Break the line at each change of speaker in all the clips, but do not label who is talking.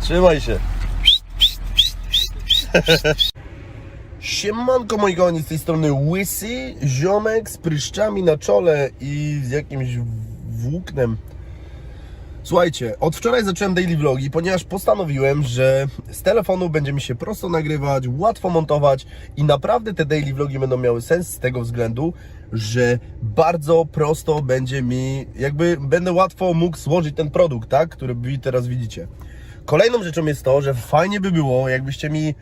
Trzymaj się. Siemanko moi kochani, z tej strony Łysy, ziomek z pryszczami na czole i z jakimś włóknem. Słuchajcie, od wczoraj zacząłem daily vlogi, ponieważ postanowiłem, że z telefonu będzie mi się prosto nagrywać, łatwo montować i naprawdę te daily vlogi będą miały sens z tego względu, że bardzo prosto będzie mi, jakby będę łatwo mógł złożyć ten produkt, tak, który teraz widzicie. Kolejną rzeczą jest to, że fajnie by było, jakbyście mi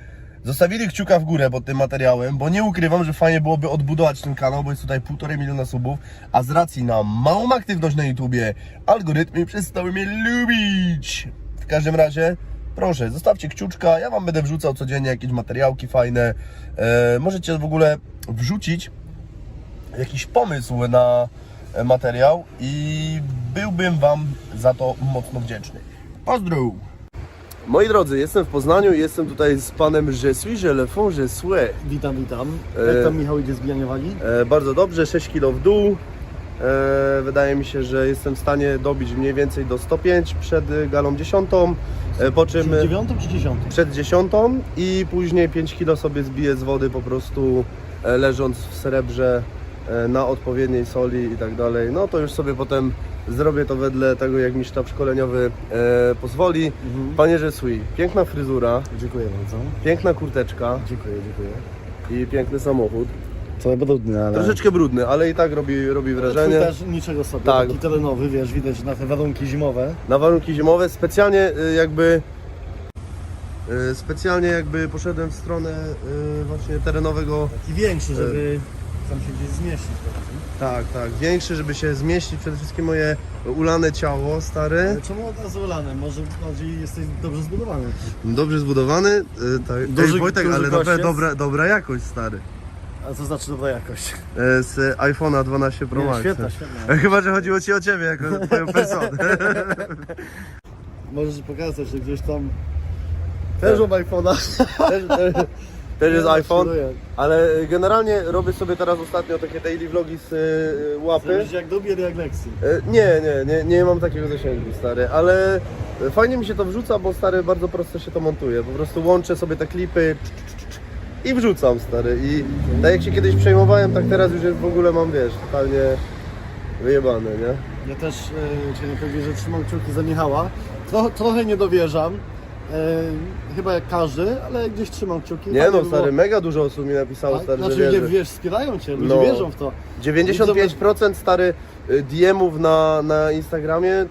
zostawili kciuka w górę pod tym materiałem, bo nie ukrywam, że fajnie byłoby odbudować ten kanał, bo jest tutaj półtorej miliona subów, a z racji na małą aktywność na YouTubie, algorytmy przestały mnie lubić. W każdym razie, proszę, zostawcie kciuczka, ja Wam będę wrzucał codziennie jakieś materiałki fajne. E, możecie w ogóle wrzucić jakiś pomysł na e, materiał i byłbym Wam za to mocno wdzięczny. Pozdrów! Moi drodzy, jestem w Poznaniu i jestem tutaj z panem Je suis, je le font, je souhait.
Witam, witam.
E,
Jak tam Michał idzie zbijanie wagi?
E, bardzo dobrze, 6 kg w dół. E, wydaje mi się, że jestem w stanie dobić mniej więcej do 105 przed galą 10, e, po czym
Czy dziewiątą czy dziesiątą?
przed 10 i później 5 kg sobie zbiję z wody po prostu e, leżąc w srebrze e, na odpowiedniej soli i tak dalej. No to już sobie potem zrobię to wedle tego, jak mi sztab szkoleniowy e, pozwoli.
Mhm.
Panie Jesui, piękna fryzura,
Dziękuję bardzo.
piękna kurteczka
Dziękuję, dziękuję.
i piękny samochód.
Trochę brudny, ale...
Troszeczkę brudny, ale i tak robi, robi wrażenie.
Twój też niczego sobie.
Tak.
Taki terenowy, wiesz, widać na te warunki zimowe.
Na warunki zimowe specjalnie y, jakby y, specjalnie jakby poszedłem w stronę y, właśnie terenowego.
Taki większy, żeby tam się gdzieś zmieścić.
Tak, tak, większy, żeby się zmieścić przede wszystkim moje ulane ciało stare.
Ale czemu od razu lane? Może bardziej jesteś dobrze zbudowany.
Dobrze zbudowany. y, Tak,
Duży-
Ej, Wojtek,
duży
ale naprawdę
gościec?
dobra, dobra jakość stary.
A co znaczy dobra jakość?
Y, Z iPhone'a 12 Pro Max.
świetna, świetna.
Chyba, że chodziło Ci o Ciebie jako Twoją personę.
Możesz pokazać, że gdzieś tam... Też mam iPhone'a.
też, też, też jest
Nie,
iPhone. Ale generalnie robię sobie teraz ostatnio takie daily vlogi z y, łapy.
Zrobić jak do biedy, jak lekcji.
E, Nie, nie, nie, nie mam takiego zasięgu, stary, ale fajnie mi się to wrzuca, bo stary bardzo prosto się to montuje. Po prostu łączę sobie te klipy cz, cz, cz, cz, i wrzucam, stary. I tak jak się kiedyś przejmowałem, tak teraz już w ogóle mam, wiesz, totalnie wyjebane, nie?
Ja też e, chciałem powiedzieć, że trzymam kciuki za Michała. Tro, trochę nie dowierzam. E, chyba jak każdy, ale gdzieś trzymam kciuki.
Nie
Fajnie
no,
by
stary,
było-
mega dużo osób mi napisało,
Tak?
stary,
Znaczy,
że
nie,
wierzy.
wiesz, wspierają cię, ludzie
No.
wierzą w to.
95% stary y, DM-ów na, na Instagramie y,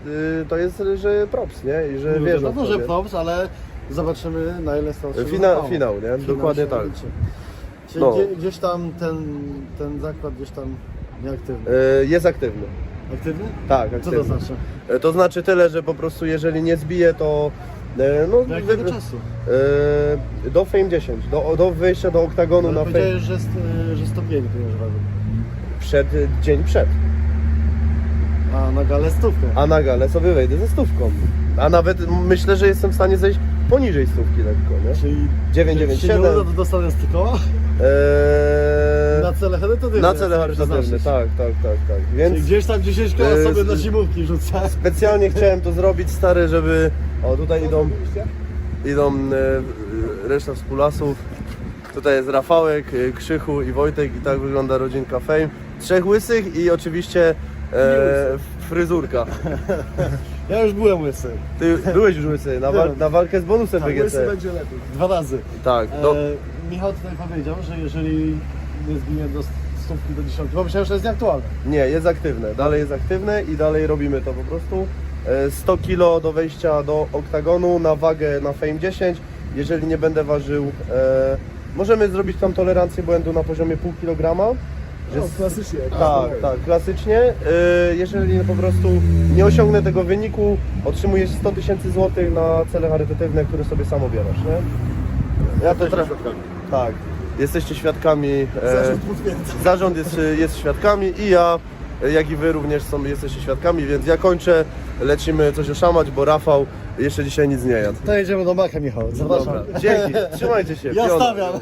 to jest, że props, nie? I że
Mówię,
wierzą
No
w
to, że
tobie.
props, ale zobaczymy na ile stał się
Fina, finał, nie? Dokładnie
się
tak.
liczy. Czyli
No.
gdzie, gdzieś tam ten, ten zakład gdzieś tam nieaktywny.
Y, Jest aktywny.
Aktywny?
Tak,
Co
aktywny.
to znaczy?
E, To znaczy tyle, że po prostu jeżeli nie zbije, to e, no,
Do jakiego czasu?
e, do Fame 10, do, do wyjścia do oktagonu
Ale
na Fame
powiedziałeś, że, st- że 105 będziesz robił.
przed, dzień przed,
A na galę stówkę.
a na galę sobie wejdę ze stówką. A nawet myślę, że jestem w stanie zejść poniżej stówki lekko, nie?
Czyli
997.
jak się nie uda, to dostanę stykoła?
Eee,
Na cele charytatywne.
na cele charytatywne, tak, tak, tak, tak.
Czyli
Więc
gdzieś tam 10 koła
e,
sobie na zimówki rzucę.
specjalnie chciałem to zrobić, stary, żeby... O, tutaj idą, idą e, reszta współlasów. Tutaj jest Rafałek, e, Krzychu i Wojtek i tak wygląda rodzinka Fame. Trzech łysych i oczywiście e, fryzurka.
Ja już byłem łysy.
Ty byłeś już łysy, na, wal, na walkę z bonusem
Tak,
BGC.
łysy będzie lepiej. Dwa razy.
Tak, do,
E, Michał tutaj powiedział, że jeżeli nie zginie do stówki do dziesiątki, bo myślałem, że to jest nieaktualne.
nie, jest aktywne, dalej jest aktywne i dalej robimy to po prostu. E, 100 kg do wejścia do oktagonu na wagę na Fame 10. Jeżeli nie będę ważył, e, możemy zrobić tam tolerancję błędu na poziomie pół kilograma. że
No,
s-
klasycznie.
Tak, tak, klasycznie. Y, Jeżeli po prostu nie osiągnę tego wyniku, otrzymujesz 100 tysięcy złotych na cele charytatywne, które sobie sam obierasz, nie? Ja to tra- Tak, jesteście świadkami. e,
Zarząd.
Zarząd jest, jest świadkami i ja, jak i wy również są, jesteście świadkami, więc ja kończę, lecimy coś oszamać, bo Rafał jeszcze dzisiaj nic nie jadł.
To jedziemy do Maka, Michał. Zapraszam.
Dobra, dzięki, trzymajcie się.
Ja
piona.
stawiam.